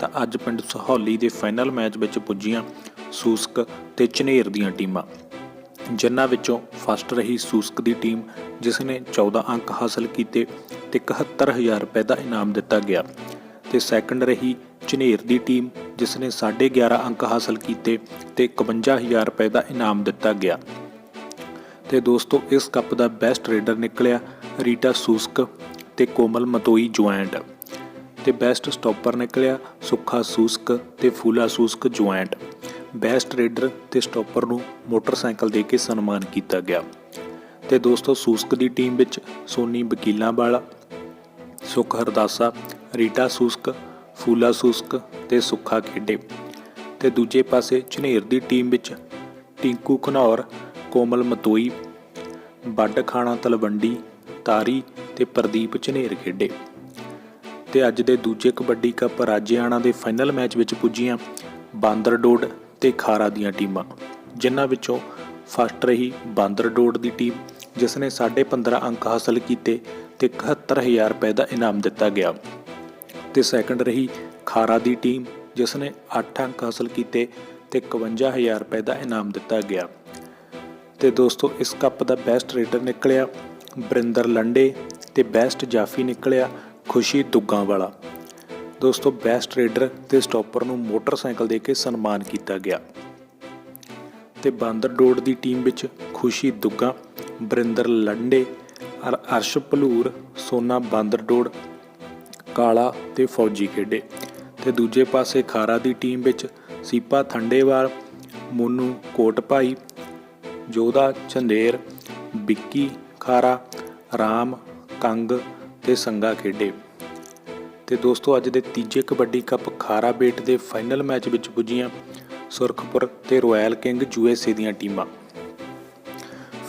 ਤਾਂ ਅੱਜ ਪਿੰਡ ਸਹੌਲੀ ਦੇ ਫਾਈਨਲ ਮੈਚ ਵਿੱਚ ਪੁੱਜੀਆਂ ਸੂਸਕ ਤੇ ਝਨੇਰ ਦੀਆਂ ਟੀਮਾਂ। ਜਿਨ੍ਹਾਂ ਵਿੱਚੋਂ ਫਸਟ ਰਹੀ ਸੂਸਕ ਦੀ ਟੀਮ, ਜਿਸ ਨੇ 14 ਅੰਕ ਹਾਸਲ ਕੀਤੇ ਤੇ 71000 ਰੁਪਏ ਦਾ ਇਨਾਮ ਦਿੱਤਾ ਗਿਆ। ਤੇ ਸੈਕੰਡ ਰਹੀ ਝਨੇਰ ਦੀ ਟੀਮ, ਜਿਸ ਨੇ 11.5 ਅੰਕ ਹਾਸਲ ਕੀਤੇ ਤੇ 51000 ਰੁਪਏ ਦਾ ਇਨਾਮ ਦਿੱਤਾ ਗਿਆ। ਤੇ ਦੋਸਤੋ, ਇਸ ਕੱਪ ਦਾ ਬੈਸਟ ਰੇਡਰ ਨਿਕਲਿਆ ਰੀਟਾ ਸੂਸਕ ਤੇ ਕੋਮਲ ਮਤੋਈ ਜੁਆਇੰਟ। ਤੇ ਬੈਸਟ ਸਟਾਪਰ ਨਿਕਲਿਆ ਸੁੱਖਾ ਸੂਸਕ ਤੇ Phula Susak joint. Best raider ਤੇ ਸਟਾਪਰ ਨੂੰ ਮੋਟਰਸਾਈਕਲ ਦੇ ਕੇ ਸਨਮਾਨ ਕੀਤਾ ਗਿਆ। ਤੇ ਦੋਸਤੋ, ਸੂਸਕ ਦੀ ਟੀਮ ਵਿੱਚ ਸੋਨੀ ਵਕੀਲਾਂ ਵਾਲਾ ਸੁਖ ਹਰਦਾਸਾ, ਰੀਟਾ ਸੂਸਕ, ਫੂਲਾ ਸੂਸਕ ਤੇ ਸੁੱਖਾ ਖੇਡੇ। ਤੇ ਦੂਜੇ ਪਾਸੇ ਝਨੇਰ ਦੀ ਟੀਮ ਵਿੱਚ ਟਿੰਕੂ ਘਨੌਰ ਕੋਮਲ ਮਤੋਈ ਬੱਡ ਖਾਣਾ ਤਲਵੰਡੀ, ਤਾਰੀ ਤੇ ਪ੍ਰਦੀਪ ਝਨੇਰ ਖੇਡੇ। ਤੇ ਅੱਜ ਦੇ ਦੂਜੇ ਕਬੱਡੀ ਕੱਪ ਰਾਜਿਆਣਾ ਦੇ ਫਾਈਨਲ ਮੈਚ ਵਿੱਚ ਪੁੱਜੀਆਂ ਬਾਂਦਰਡੋਡ ਤੇ ਖਾਰਾ ਦੀਆਂ ਟੀਮਾਂ, ਜਿਨ੍ਹਾਂ ਵਿੱਚੋਂ ਫਸਟ ਰਹੀ ਬਾਂਦਰਡੋਡ ਦੀ ਟੀਮ ਜਿਸ ਨੇ 15.5 ਅੰਕ ਹਾਸਲ ਕੀਤੇ ਤੇ 71000 ਰੁਪਏ ਦਾ ਇਨਾਮ ਦਿੱਤਾ ਗਿਆ। ਤੇ ਸੈਕੰਡ ਰਹੀ ਖਾਰਾ ਦੀ ਟੀਮ ਜਿਸ ਨੇ 8 ਅੰਕ ਹਾਸਲ ਕੀਤੇ ਤੇ 51000 ਰੁਪਏ ਦਾ ਇਨਾਮ ਦਿੱਤਾ ਗਿਆ। ਤੇ ਦੋਸਤੋ, ਇਸ ਕੱਪ ਦਾ ਬੈਸਟ ਰੇਡਰ ਨਿਕਲਿਆ ਬਰਿੰਦਰ ਲੰਡੇ ਤੇ ਬੈਸਟ ਜਾਫੀ ਨਿਕਲਿਆ ਖੁਸ਼ੀ ਦੁੱਗਾਂ ਵਾਲਾ। ਦੋਸਤੋ ਬੈਸਟ ਰੇਡਰ ਤੇ ਸਟਾਪਰ ਨੂੰ ਮੋਟਰਸਾਈਕਲ ਦੇ ਕੇ ਸਨਮਾਨ ਕੀਤਾ ਗਿਆ। ਤੇ ਬਾਂਦਰ ਡੋੜ ਦੀ ਟੀਮ ਵਿੱਚ ਖੁਸ਼ੀ ਦੁੱਗਾ ਬਰਿੰਦਰ ਲੰਡੇ ਅਰਸ਼ ਭਲੂਰ, ਸੋਨਾ ਬਾਂਦਰ ਡੋੜ ਕਾਲਾ ਤੇ ਫੌਜੀ ਖੇਡੇ। ਤੇ ਦੂਜੇ ਪਾਸੇ ਖਾਰਾ ਦੀ ਟੀਮ ਵਿੱਚ ਸੀਪਾ ਥੰਡੇਵਾਲ, ਮੋਨੂ ਕੋਟਭਾਈ, ਜੋਧਾ ਚੰਦੇਰ ਵਿੱਕੀ ਖਾਰਾ, ਰਾਮ ਕੰਗ ਤੇ ਸੰਗਾ ਖੇਡੇ। ਤੇ ਦੋਸਤੋ, ਅੱਜ ਦੇ ਤੀਜੇ ਕਬੱਡੀ ਕੱਪ ਖਾਰਾ ਬੇਟ ਦੇ ਫਾਈਨਲ ਮੈਚ ਵਿੱਚ ਪੁੱਜੀਆਂ ਸੁਰਖਪੁਰ ਤੇ ਰਾਇਲ ਕਿੰਗ ਯੂਐਸਏ ਦੀਆਂ ਟੀਮਾਂ।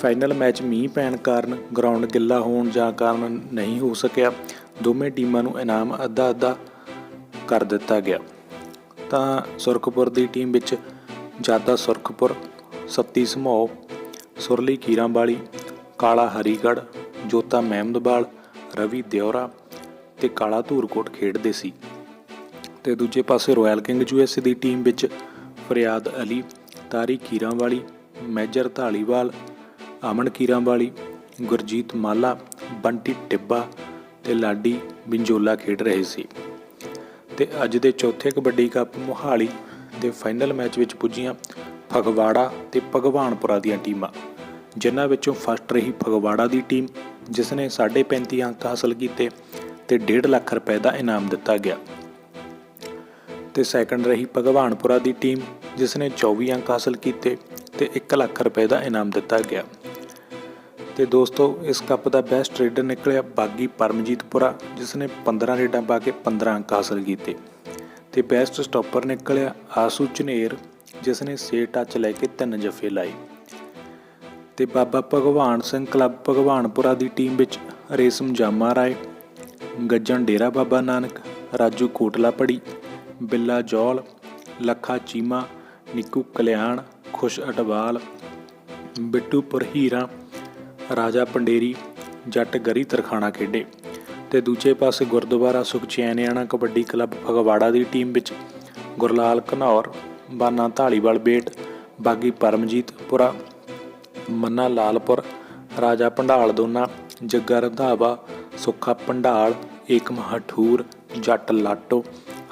ਫਾਈਨਲ ਮੈਚ ਮੀਂਹ ਪੈਣ ਕਾਰਨ ਗਰਾਊਂਡ ਗਿੱਲਾ ਹੋਣ ਜਾਂ ਕਾਰਨ ਨਹੀਂ ਹੋ ਸਕਿਆ, ਦੋਵੇਂ ਟੀਮਾਂ ਨੂੰ ਇਨਾਮ ਅੱਧਾ ਅੱਧਾ ਕਰ ਦਿੱਤਾ ਗਿਆ। ਤਾਂ ਸੁਰਖਪੁਰ ਦੀ ਟੀਮ ਵਿੱਚ ਜਾਦਾ ਸੁਰਖਪੁਰ, ਸੱਤੀ ਸਮੋਹ, ਸੁਰਲੀ ਕੀਰਾਂ ਵਾਲੀ ਕਾਲਾ ਹਰੀਗੜ ਜੋਤਾ ਮਹਿਮਦਵਾਲ ਰਵੀ ਦਿਉਰਾ ਤੇ ਕਾਲਾ ਧੂਰਕੋਟ ਖੇਡਦੇ ਸੀ ਤੇ ਦੂਜੇ ਪਾਸੇ ਰਾਇਲ ਕਿੰਗ ਯੂਐਸਏ ਦੀ ਟੀਮ ਵਿੱਚ ਫਰਿਆਦ ਅਲੀ, ਤਾਰੀ ਕੀਰਾਂ ਵਾਲੀ ਢਾਲੀਵਾਲ ਅਮਨ ਕੀਰਾਂਵਾਲੀ, ਗੁਰਜੀਤ ਮਾਲਾ, ਬੰਟੀ ਟਿੱਬਾ ਤੇ ਲਾਡੀ ਬਿੰਜੋਲਾ ਖੇਡ ਰਹੇ ਸੀ। ਤੇ ਅੱਜ ਦੇ ਚੌਥੇ ਕਬੱਡੀ ਕੱਪ ਮੋਹਾਲੀ ਦੇ ਫਾਈਨਲ ਮੈਚ ਵਿੱਚ ਪੁੱਜੀਆਂ ਫਗਵਾੜਾ ਤੇ ਭਗਵਾਨਪੁਰਾ ਦੀਆਂ ਟੀਮਾਂ। ਜਿਨ੍ਹਾਂ ਵਿੱਚੋਂ ਫਸਟ ਰਹੀ ਫਗਵਾੜਾ ਦੀ ਟੀਮ ਜਿਸ ਨੇ 35 ਅੰਕ ਹਾਸਲ ਕੀਤੇ ਤੇ 1.5 ਲੱਖ ਰੁਪਏ ਦਾ ਇਨਾਮ ਦਿੱਤਾ ਗਿਆ। ਤੇ ਸੈਕੰਡ ਰਹੀ ਭਗਵਾਨਪੁਰਾ ਦੀ ਟੀਮ ਜਿਸ ਨੇ 24 ਅੰਕ ਹਾਸਲ ਕੀਤੇ ਤੇ 1 ਲੱਖ ਰੁਪਏ ਦਾ ਇਨਾਮ ਦਿੱਤਾ ਗਿਆ। ਤੇ ਦੋਸਤੋ, ਇਸ ਕੱਪ ਦਾ ਬੈਸਟ ਰੇਡਰ ਨਿਕਲਿਆ ਬਾਗੀ ਪਰਮਜੀਤਪੁਰਾ ਜਿਸ ਨੇ 15 ਰੇਡਾਂ ਪਾ ਕੇ 15 ਅੰਕ ਹਾਸਲ ਕੀਤੇ। ਤੇ ਬੈਸਟ ਸਟਾਪਰ ਨਿਕਲਿਆ ਆਸੂ ਝਨੇਰ ਜਿਸ ਨੇ 6 ਟੱਚ ਲੈ ਕੇ ਤਿੰਨ ਜਫੇ ਲਾਏ। ਤੇ ਬਾਬਾ ਭਗਵਾਨ ਸਿੰਘ ਕਲੱਬ ਭਗਵਾਨਪੁਰਾ ਦੀ ਟੀਮ ਵਿੱਚ ਰੇਸ਼ਮ ਜਾਮਾ ਰਾਏ, ਗੱਜਣ ਡੇਰਾ ਬਾਬਾ ਨਾਨਕ, ਰਾਜੂ ਕੋਟਲਾ ਪੜੀ, ਬਿੱਲਾ ਜੌਲ, ਲੱਖਾ ਚੀਮਾ, ਨਿੱਕੂ ਕਲਿਆਣ, ਖੁਸ਼ ਅਟਵਾਲ ਬਿੱਟੂ ਪਰਹੀਰਾ ਰਾਜਾ ਪੰਡੇਰੀ, ਜੱਟ ਗਰੀ ਤਰਖਾਣਾ ਖੇਡੇ ਤੇ ਦੂਜੇ ਪਾਸੇ ਗੁਰਦੁਆਰਾ ਸੁਖਚੈਨਿਆਣਾ ਕਬੱਡੀ ਕਲੱਬ ਫਗਵਾੜਾ ਦੀ ਟੀਮ ਵਿੱਚ ਗੁਰਲਾਲ ਘਨੌਰ, ਬਾਨਾ ਢਾਲੀਵਾਲ ਬੇਟ, ਬਾਗੀ ਪਰਮਜੀਤਪੁਰਾ ਮੰਨਾ ਲਾਲਪੁਰ, ਰਾਜਾ ਭੰਡਾਲ ਦੋਨਾ, ਜੱਗਾ ਰੰਧਾਵਾ, ਸੁੱਖਾ ਭੰਡਾਲ ਏਕਮ ਹਠੂਰ ਜੱਟ ਲਾਟੋ,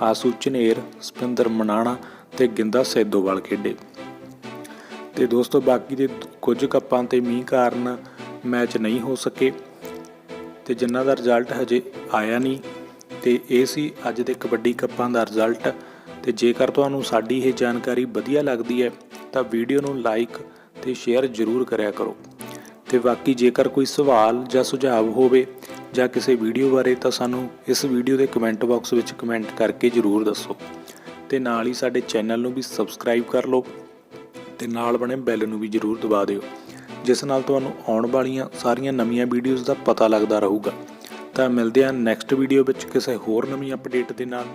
ਆਸੂ ਝਨੇਰ ਸਪਿੰਦਰ ਮਨਾਣਾ ਤੇ ਗਿੰਦਾ ਸੈਦੋਵਾਲ ਖੇਡੇ। ਤੇ ਦੋਸਤੋ, ਬਾਕੀ ਦੇ ਕੁਝ ਕੱਪਾਂ ਤੇ ਮੀਂਹ ਕਾਰਨ ਮੈਚ ਨਹੀਂ ਹੋ ਸਕੇ ਤੇ ਜਿਨ੍ਹਾਂ ਦਾ ਰਿਜ਼ਲਟ ਹਜੇ ਆਇਆ ਨਹੀਂ ਤੇ ਇਹ ਸੀ ਅੱਜ ਦੇ ਕਬੱਡੀ ਕੱਪਾਂ ਦਾ ਰਿਜ਼ਲਟ। ਤੇ ਜੇਕਰ ਤੁਹਾਨੂੰ ਸਾਡੀ ਇਹ ਜਾਣਕਾਰੀ ਵਧੀਆ ਲੱਗਦੀ ਹੈ ਤਾਂ ਵੀਡੀਓ ਨੂੰ ਲਾਈਕ ਤੇ ਸ਼ੇਅਰ ਜ਼ਰੂਰ ਕਰਿਆ ਕਰੋ। ਤੇ ਬਾਕੀ ਜੇਕਰ ਕੋਈ ਸਵਾਲ ਜਾਂ ਸੁਝਾਅ ਹੋਵੇ ਜਾਂ ਕਿਸੇ ਵੀਡੀਓ ਬਾਰੇ ਤਾਂ ਸਾਨੂੰ ਇਸ ਵੀਡੀਓ ਦੇ ਕਮੈਂਟ ਬਾਕਸ ਵਿੱਚ ਕਮੈਂਟ ਕਰਕੇ ਜ਼ਰੂਰ ਦੱਸੋ। ਤੇ ਨਾਲ ਹੀ ਸਾਡੇ ਚੈਨਲ ਨੂੰ ਵੀ ਸਬਸਕ੍ਰਾਈਬ ਕਰ ਲਓ ਤੇ ਨਾਲ ਬਣੇ ਬੈਲ ਨੂੰ ਵੀ ਜਰੂਰ ਦਬਾ ਦਿਓ, ਜਿਸ ਨਾਲ ਤੁਹਾਨੂੰ ਆਉਣ ਵਾਲੀਆਂ ਸਾਰੀਆਂ ਨਵੀਆਂ ਵੀਡੀਓਜ਼ ਦਾ ਪਤਾ ਲੱਗਦਾ ਰਹੂਗਾ। ਤਾਂ ਮਿਲਦੇ ਹਾਂ ਨੈਕਸਟ ਵੀਡੀਓ ਵਿੱਚ ਕਿਸੇ ਹੋਰ ਨਵੀਂ ਅਪਡੇਟ ਦੇ ਨਾਲ।